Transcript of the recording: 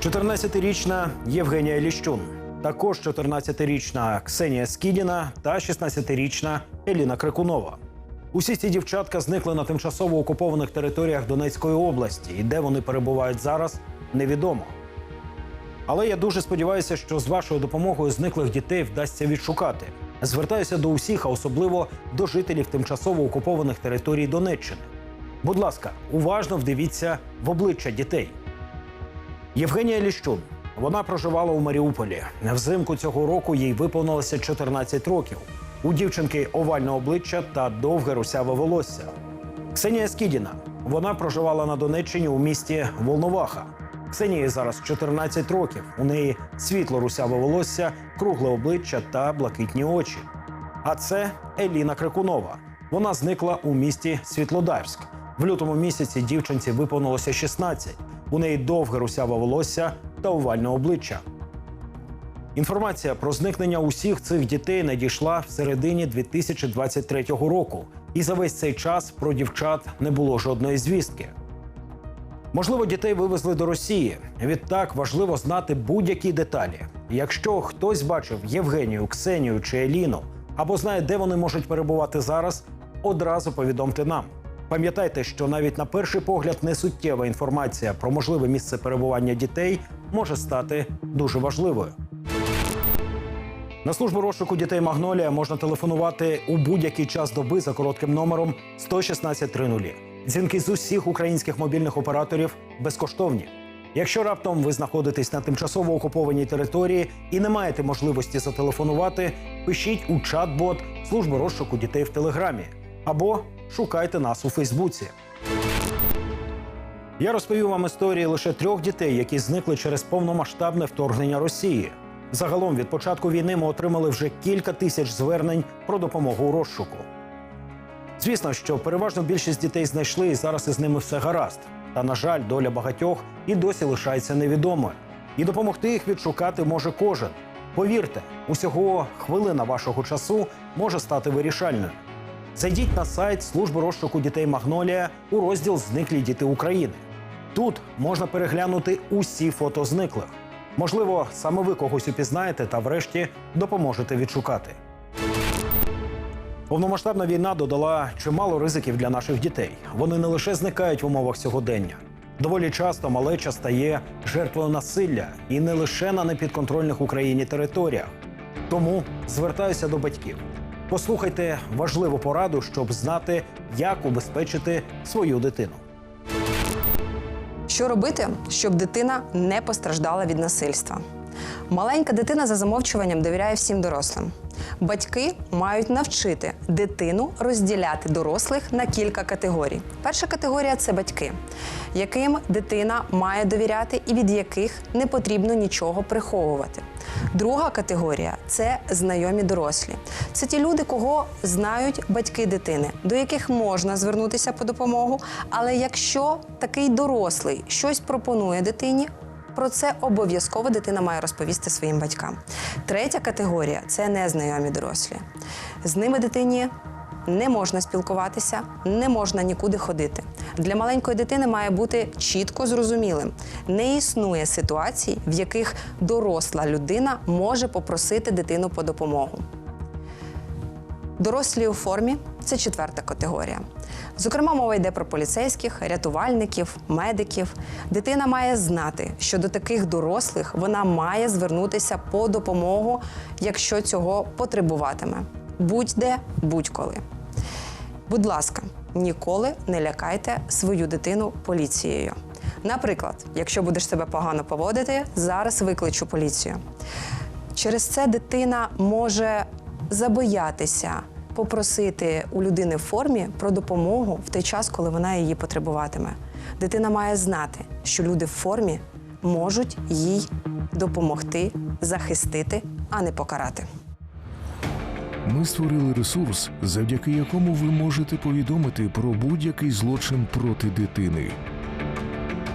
14-річна Євгенія Ліщун, також 14-річна Ксенія Скідіна та 16-річна Еліна Крикунова. Усі ці дівчатка зникли на тимчасово окупованих територіях Донецької області, і де вони перебувають зараз, невідомо. Але я дуже сподіваюся, що з вашою допомогою зниклих дітей вдасться відшукати. Звертаюся до усіх, а особливо до жителів тимчасово окупованих територій Донеччини. Будь ласка, уважно вдивіться в обличчя дітей. Євгенія Ліщун. Вона проживала у Маріуполі. Взимку цього року їй виповнилося 14 років. У дівчинки овальне обличчя та довге русяве волосся. Ксенія Скідіна. Вона проживала на Донеччині у місті Волноваха. Ксенії зараз 14 років. У неї світло русяве волосся, кругле обличчя та блакитні очі. А це Еліна Крикунова. Вона зникла у місті Світлодарськ. В лютому місяці дівчинці виповнилося 16. У неї довге русяве волосся та овальне обличчя. Інформація про зникнення усіх цих дітей надійшла в середині 2023 року, і за весь цей час про дівчат не було жодної звістки. Можливо, дітей вивезли до Росії. Відтак важливо знати будь-які деталі. Якщо хтось бачив Євгенію, Ксенію чи Еліну або знає, де вони можуть перебувати зараз, одразу повідомте нам. Пам'ятайте, що навіть на перший погляд несуттєва інформація про можливе місце перебування дітей може стати дуже важливою. На службу розшуку дітей Магнолія можна телефонувати у будь-який час доби за коротким номером 11630. Дзвінки з усіх українських мобільних операторів безкоштовні. Якщо раптом ви знаходитесь на тимчасово окупованій території і не маєте можливості зателефонувати, пишіть у чат-бот служби розшуку дітей в Телеграмі або шукайте нас у Фейсбуці. Я розповів вам історії лише трьох дітей, які зникли через повномасштабне вторгнення Росії. Загалом від початку війни ми отримали вже кілька тисяч звернень про допомогу у розшуку. Звісно, що переважно більшість дітей знайшли і зараз із ними все гаразд. Та, на жаль, доля багатьох і досі лишається невідомою. І допомогти їх відшукати може кожен. Повірте, усього хвилина вашого часу може стати вирішальною. Зайдіть на сайт служби розшуку дітей Магнолія у розділ Зниклі діти України. Тут можна переглянути усі фото зниклих. Можливо, саме ви когось упізнаєте та врешті допоможете відшукати. Повномасштабна війна додала чимало ризиків для наших дітей. Вони не лише зникають в умовах сьогодення. Доволі часто малеча стає жертвою насилля і не лише на непідконтрольних Україні територіях. Тому звертаюся до батьків. Послухайте важливу пораду, щоб знати, як убезпечити свою дитину. Що робити, щоб дитина не постраждала від насильства? Маленька дитина за замовчуванням довіряє всім дорослим. Батьки мають навчити дитину розділяти дорослих на кілька категорій. Перша категорія це батьки, яким дитина має довіряти і від яких не потрібно нічого приховувати. Друга категорія це знайомі дорослі. Це ті люди, кого знають батьки дитини, до яких можна звернутися по допомогу. Але якщо такий дорослий щось пропонує дитині, про це обов'язково дитина має розповісти своїм батькам. Третя категорія це незнайомі дорослі. З ними дитині не можна спілкуватися, не можна нікуди ходити. Для маленької дитини має бути чітко зрозумілим. Не існує ситуацій, в яких доросла людина може попросити дитину по допомогу. Дорослі у формі це четверта категорія. Зокрема, мова йде про поліцейських, рятувальників, медиків. Дитина має знати, що до таких дорослих вона має звернутися по допомогу, якщо цього потребуватиме. Будь-де, будь-коли. Будь ласка, ніколи не лякайте свою дитину поліцією. Наприклад, якщо будеш себе погано поводити, зараз викличу поліцію. Через це дитина може забоятися попросити у людини в формі про допомогу в той час, коли вона її потребуватиме. Дитина має знати, що люди в формі можуть їй допомогти, захистити, а не покарати. Ми створили ресурс, завдяки якому ви можете повідомити про будь-який злочин проти дитини.